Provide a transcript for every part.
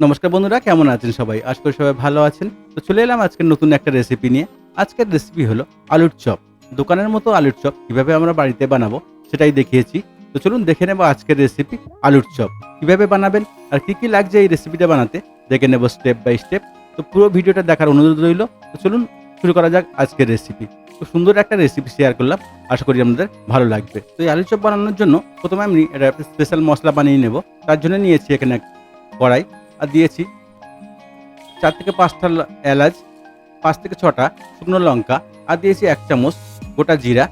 নমস্কার বন্ধুরা, কেমন আছেন সবাই? আশা করি সবাই ভালো আছেন। তো চলে এলাম আজকের নতুন একটা রেসিপি নিয়ে। আজকের রেসিপি হলো আলুর চপ। দোকানের মতো আলুর চপ কীভাবে আমরা বাড়িতে বানাবো সেটাই দেখিয়েছি। তো চলুন দেখে নেব আজকের রেসিপি আলুর চপ। কীভাবে বানাবেন আর কি কি লাগছে এই রেসিপিটা বানাতে, দেখে নেব স্টেপ বাই স্টেপ তো পুরো ভিডিওটা দেখার অনুরোধ রইল। তো চলুন শুরু করা যাক আজকের রেসিপি তো সুন্দর একটা রেসিপি শেয়ার করলাম। আশা করি আপনাদের ভালো লাগবে। তো এই আলুর চপ বানানোর জন্য প্রথমে আমি একটা স্পেশাল মশলা বানিয়ে নেব। তার জন্য নিয়েছি এখানে কড়াই। দিয়েছি চার থেকে পাঁচটা এলাচ, পাঁচ থেকে ছটা শুকনো লঙ্কা, আর দিয়েছি এক চামচ গোটা জিরা,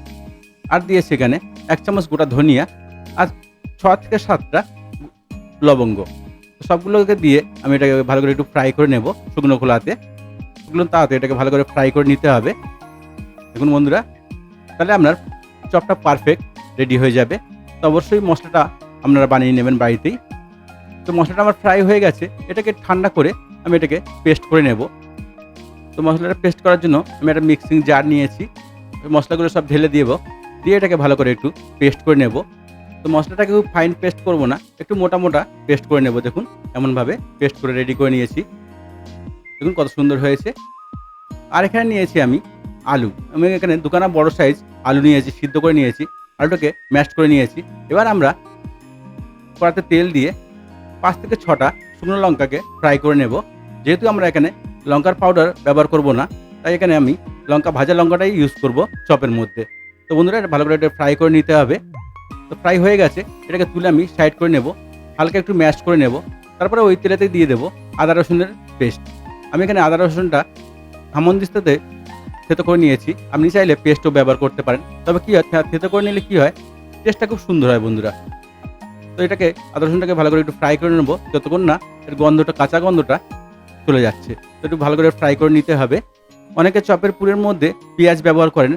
আর দিয়েছি এখানে এক চামচ গোটা ধনিয়া, আর ছ থেকে সাতটা লবঙ্গ। সবগুলোকে দিয়ে আমি এটাকে ভালো করে একটু ফ্রাই করে নেব শুকনো খোলাতে। শুকনো তাতে এটাকে ভালো করে ফ্রাই করে নিতে হবে। দেখুন বন্ধুরা, তাহলে আপনার চপটা পারফেক্ট রেডি হয়ে যাবে। তো অবশ্যই মশলাটা আপনারা বানিয়ে নেবেন বাড়িতেই। তো মশলাটা আমার ফ্রাই হয়ে গেছে, এটাকে ঠান্ডা করে আমি এটাকে পেস্ট করে নেব। তো মশলাটা পেস্ট করার জন্য আমি একটা মিক্সিং জার নিয়েছি মশলাগুলো সব ঢেলে দিব, দিয়ে এটাকে ভালো করে একটু পেস্ট করে নেব। তো মশলাটাকে খুব ফাইন পেস্ট করব না, একটু মোটা মোটা পেস্ট করে নেব, দেখুন এমনভাবে পেস্ট করে রেডি করে নিয়েছি। দেখুন কত সুন্দর হয়েছে। আর এখানে নিয়েছি আমি আলু, আমি এখানে দোকানে বড় সাইজ আলু নিয়েছি, সিদ্ধ করে নিয়েছি, আলুটাকে ম্যাশ করে নিয়েছি। এবার আমরা কড়াতে তেল দিয়ে পাঁচ থেকে ছটা শুকনো লঙ্কাকে ফ্রাই করে নেব। যেহেতু আমরা এখানে লঙ্কার পাউডার ব্যবহার করব না, তাই এখানে আমি লঙ্কা, ভাজা লঙ্কাটাই ইউজ করব চপের মধ্যে। তো বন্ধুরা, এটা ভালো করে এটা ফ্রাই করে নিতে হবে। তো ফ্রাই হয়ে গেছে, এটাকে তুলে আমি সাইড করে নেব। হালকা একটু ম্যাশ করে নেব। তারপরে ওই তেলেতে দিয়ে দেবো আদা রসুনের পেস্ট আমি এখানে আদা রসুনটা হামন্দিস্তাতে থেতো করে নিয়েছি। আপনি চাইলে পেস্টও ব্যবহার করতে পারেন। তবে কী হয় থেতো করে নিলে কী হয় টেস্টটা খুব সুন্দর হয় বন্ধুরা। তো এটাকে আদা রসুনটাকে ভালো করে একটু ফ্রাই করে নেব। যতক্ষণ না এর গন্ধটা, কাঁচা গন্ধটা চলে যাচ্ছে। তো একটু ভালো করে ফ্রাই করে নিতে হবে। অনেকে চপের পুরের মধ্যে পেঁয়াজ ব্যবহার করেন।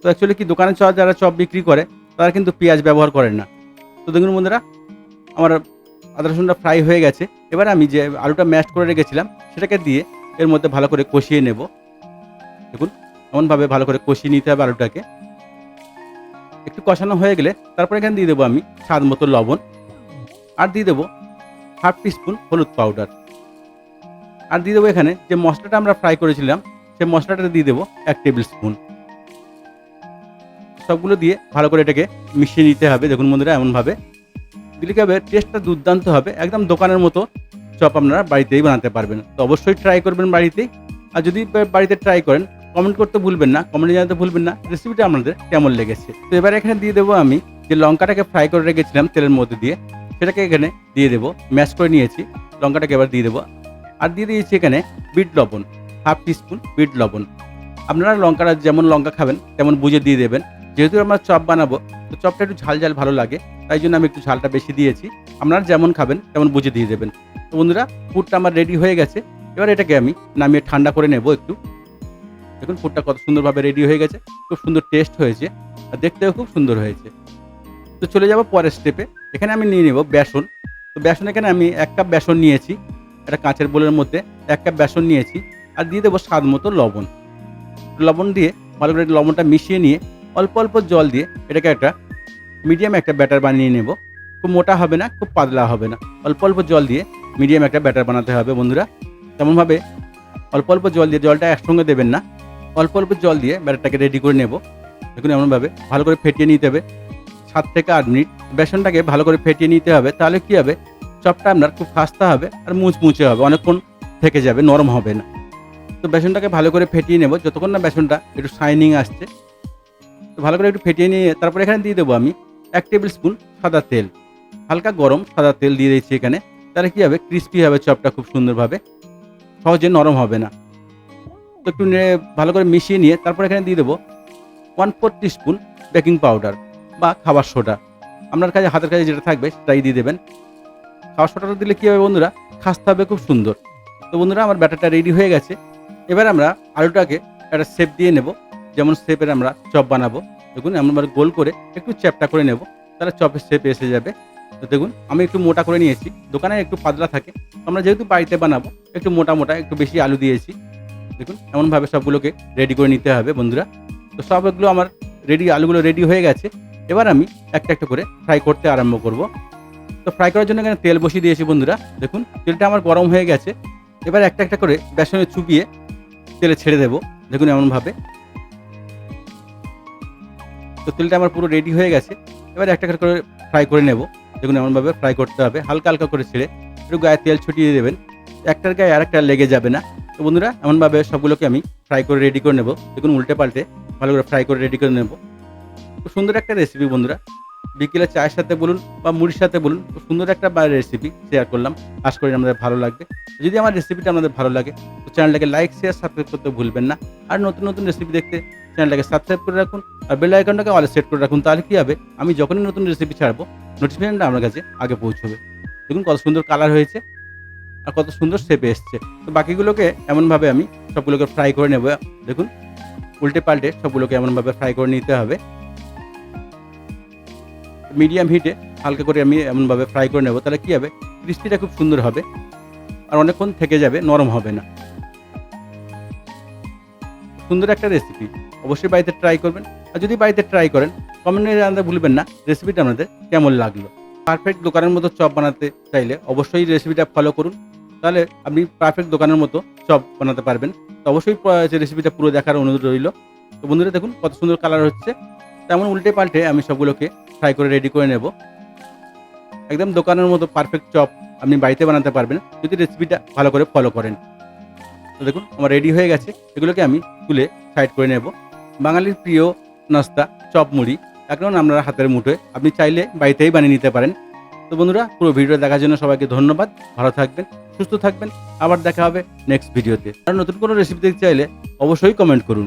তো অ্যাকচুয়ালি কি দোকানে চপ যারা চপ বিক্রি করে, তারা কিন্তু পেঁয়াজ ব্যবহার করেন না। তো দেখুন বন্ধুরা, আমার আদা রসুনটা ফ্রাই হয়ে গেছে। এবার আমি যে আলুটা ম্যাশ করে রেখেছিলাম, সেটাকে দিয়ে এর মধ্যে ভালো করে কষিয়ে নেব। দেখুন, এমনভাবে ভালো করে কষিয়ে নিতে হবে আলুটাকে। একটু কষানো হয়ে গেলে তারপরে এখানে দিয়ে দেবো আমি স্বাদ মতো লবণ। আর দিয়ে দেবো হাফ টিস্পুন হলুদ পাউডার। আর দিয়ে দেবো এখানে যে মশলাটা আমরা ফ্রাই করেছিলাম, সেই মশলাটা দিয়ে দেবো এক টেবিল স্পুন। সবগুলো দিয়ে ভালো করে এটাকে মিশিয়ে নিতে হবে, দেখুন বন্ধুরা এমনভাবে। দিলে কি হবে? টেস্টটা দুর্দান্ত হবে, একদম দোকানের মতো চপ আপনারা বাড়িতেই বানাতে পারবেন। তো অবশ্যই ট্রাই করবেন বাড়িতেই। আর যদি বাড়িতে ট্রাই করেন কমেন্ট করতে ভুলবেন না কমেন্টে জানাতে ভুলবেন না রেসিপিটা আপনাদের কেমন লেগেছে। তো এবার এখানে দিয়ে দেবো আমি যে লঙ্কাটাকে ফ্রাই করে রেখেছিলাম তেলের মধ্যে দিয়ে সেটাকে এখানে দিয়ে দেবো, ম্যাশ করে নিয়েছি, লঙ্কাটাকে এবার দিয়ে দেবো। আর দিয়ে দিয়েছি এখানে বিট লবণ, হাফ টিস্পুন বিট লবণ। আপনারা লঙ্কাটা যেমন লঙ্কা খাবেন, তেমন বুঝে দিয়ে দেবেন। যেহেতু আমরা চপ বানাবো, তো চপটা একটু ঝাল ঝাল ভালো লাগে, তাই জন্য আমি একটু ঝালটা বেশি দিয়েছি। আপনারা যেমন খাবেন, তেমন বুঝে দিয়ে দেবেন। তো বন্ধুরা ফুডটা আমার রেডি হয়ে গেছে। এবার এটাকে আমি নামিয়ে ঠান্ডা করে নেব একটু। দেখুন ফুডটা কত সুন্দরভাবে রেডি হয়ে গেছে, খুব সুন্দর টেস্ট হয়েছে, আর দেখতেও খুব সুন্দর হয়েছে। তো চলে যাব পরের স্টেপে এখানে আমি নিয়ে নেব বেসন। তো বেসন এখানে আমি এক কাপ বেসন নিয়েছি একটা কাঁচের বোলের মধ্যে। এক কাপ বেসন নিয়েছি, আর দিয়ে দেবো স্বাদ মতো লবণ। লবণ দিয়ে ভালো করে লবণটা মিশিয়ে নিয়ে, অল্প অল্প জল দিয়ে এটাকে একটা মিডিয়াম একটা ব্যাটার বানিয়ে নেব। খুব মোটা হবে না, খুব পাতলা হবে না। অল্প অল্প জল দিয়ে মিডিয়াম একটা ব্যাটার বানাতে হবে বন্ধুরা। তেমনভাবে অল্প অল্প জল দিয়ে জলটা একসঙ্গে দেবেন না। অল্প অল্প জল দিয়ে ব্যাটারটাকে রেডি করে নেব। দেখুন এমনভাবে ভালো করে ফেটিয়ে নিতে হবে। সাত থেকে আট মিনিট বেসনটাকে ভালো করে ফেটিয়ে নিতে হবে। তাহলে কী হবে? চপটা আপনার খুব খাস্তা হবে আর মুচমুচে হবে, অনেকক্ষণ থেকে যাবে, নরম হবে না। তো বেসনটাকে ভালো করে ফেটিয়ে নেব। যতক্ষণ না বেসনটা একটু শাইনিং আসছে, তো ভালো করে একটু ফেটিয়ে নিয়ে তারপর এখানে দিয়ে দেবো আমি এক টেবিল স্পুন সাদা তেল। হালকা গরম সাদা তেল দিয়ে দিচ্ছি এখানে। তাহলে কী হবে? ক্রিস্পি হবে চপটা খুব সুন্দরভাবে। সহজে নরম হবে না। তো একটু ভালো করে মিশিয়ে নিয়ে তারপর এখানে দিয়ে দেবো one four spoon baking powder বা খাবার সোডা। আপনার কাছে, হাতের কাছে যেটা থাকবে, সেটাই দিয়ে দেবেন। খাবার সোডাটা দিলে কী হবে বন্ধুরা? খাসতে হবে খুব সুন্দর। তো বন্ধুরা, আমার ব্যাটারটা রেডি হয়ে গেছে। এবার আমরা আলুটাকে একটা শেপ দিয়ে নেব। যেমন শেপের আমরা চপ বানাবো। দেখুন আমরা গোল করে একটু চ্যাপটা করে নেব। তাহলে চপের শেপ এসে যাবে। তো দেখুন, আমি একটু মোটা করে নিয়েছি। দোকানে একটু পাতলা থাকে। আমরা যেহেতু বাড়িতে বানাবো, একটু মোটা মোটা, একটু বেশি আলু দিয়েছি। দেখুন, এমনভাবে সবগুলোকে রেডি করে নিতে হবে বন্ধুরা। তো সবগুলো আমার রেডি আলুগুলো রেডি হয়ে গেছে। এবার আমি একটা একটা করে ফ্রাই করতে আরম্ভ করব। তো ফ্রাই করার জন্য এখানে তেল বসিয়ে দিয়েছি বন্ধুরা। দেখুন, তেলটা আমার গরম হয়ে গেছে। এবার একটা একটা করে বেসনে চুবিয়ে তেলে ছেড়ে দেবো। দেখুন এমনভাবে। তো তেলটা আমার পুরো রেডি হয়ে গেছে। এবার একটা একটা করে ফ্রাই করে নেব। দেখুন এমনভাবে ফ্রাই করতে হবে। হালকা হালকা করে ছেড়ে একটু গায়ে তেল ছুটিয়ে দেবেন। একটার গায়ে আরেকটা লেগে যাবে না। তো বন্ধুরা, এমনভাবে সবগুলোকে আমি ফ্রাই করে রেডি করে নেব। দেখুন উল্টে পাল্টে ভালো করে ফ্রাই করে রেডি করে নেব। সুন্দর একটা রেসিপি বন্ধুরা। বিকেলে চায়ের সাথে বলুন বা মুড়ির সাথে বলুন, খুব সুন্দর একটা রেসিপি শেয়ার করলাম। আশা করি আমাদের ভালো লাগবে। যদি আমার রেসিপিটা আপনাদের ভালো লাগে, তো চ্যানেলটাকে লাইক শেয়ার সাবস্ক্রাইব করতে ভুলবেন না। আর নতুন নতুন রেসিপি দেখতে চ্যানেলটাকে সাবস্ক্রাইব করে রাখুন আর বেল আইকনটাকে অলে সেট করে রাখুন। তাহলে কী হবে? আমি যখনই নতুন রেসিপি ছাড়বো নোটিফিকেশনটা আপনার কাছে আগে পৌঁছবে। দেখুন কত সুন্দর কালার হয়েছে আর কত সুন্দর শেপে এসছে। তো বাকিগুলোকে এমনভাবে আমি সবগুলোকে ফ্রাই করে নেব। দেখুন, উল্টে পাল্টে সবগুলোকে এমনভাবে ফ্রাই করে নিতে হবে। মিডিয়াম হিটে হালকা করে আমি এমনভাবে ফ্রাই করে নেব, তাহলে কী হবে? ক্রিস্পিটা খুব সুন্দর হবে আর অনেকক্ষণ থেকে যাবে, নরম হবে না। সুন্দর একটা রেসিপি অবশ্যই বাড়িতে ট্রাই করবেন। আর যদি বাড়িতে ট্রাই করেন কমেন্টে জানাতে ভুলবেন না রেসিপিটা আপনাদের কেমন লাগল? পারফেক্ট দোকানের মতো চপ বানাতে চাইলে অবশ্যই রেসিপিটা ফলো করুন। তাহলে আপনি পারফেক্ট দোকানের মতো চপ বানাতে পারবেন। তো অবশ্যই রেসিপিটা পুরো দেখার অনুরোধ রইল। তো বন্ধুরা দেখুন, কত সুন্দর কালার হচ্ছে। তেমন উল্টে পাল্টে আমি সবগুলোকে ফ্রাই করে রেডি করে নেব। একদম দোকানের মতো পারফেক্ট চপ আপনি বাড়িতে বানাতে পারবেন। যদি রেসিপিটা ভালো করে ফলো করেন। তো দেখুন, আমার রেডি হয়ে গেছে। এগুলোকে আমি তুলে সাইড করে নেব। বাঙালির প্রিয় নাস্তা, চপ মুড়ি। এখন আমরা হাতের মুঠোয়। আপনি চাইলে বাড়িতেই বানিয়ে নিতে পারেন। তো বন্ধুরা, পুরো ভিডিও দেখার জন্য সবাইকে ধন্যবাদ। ভালো থাকবেন, সুস্থ থাকবেন। আবার দেখা হবে নেক্সট ভিডিওতে আর নতুন কোনো রেসিপি দেখতে চাইলে অবশ্যই কমেন্ট করুন।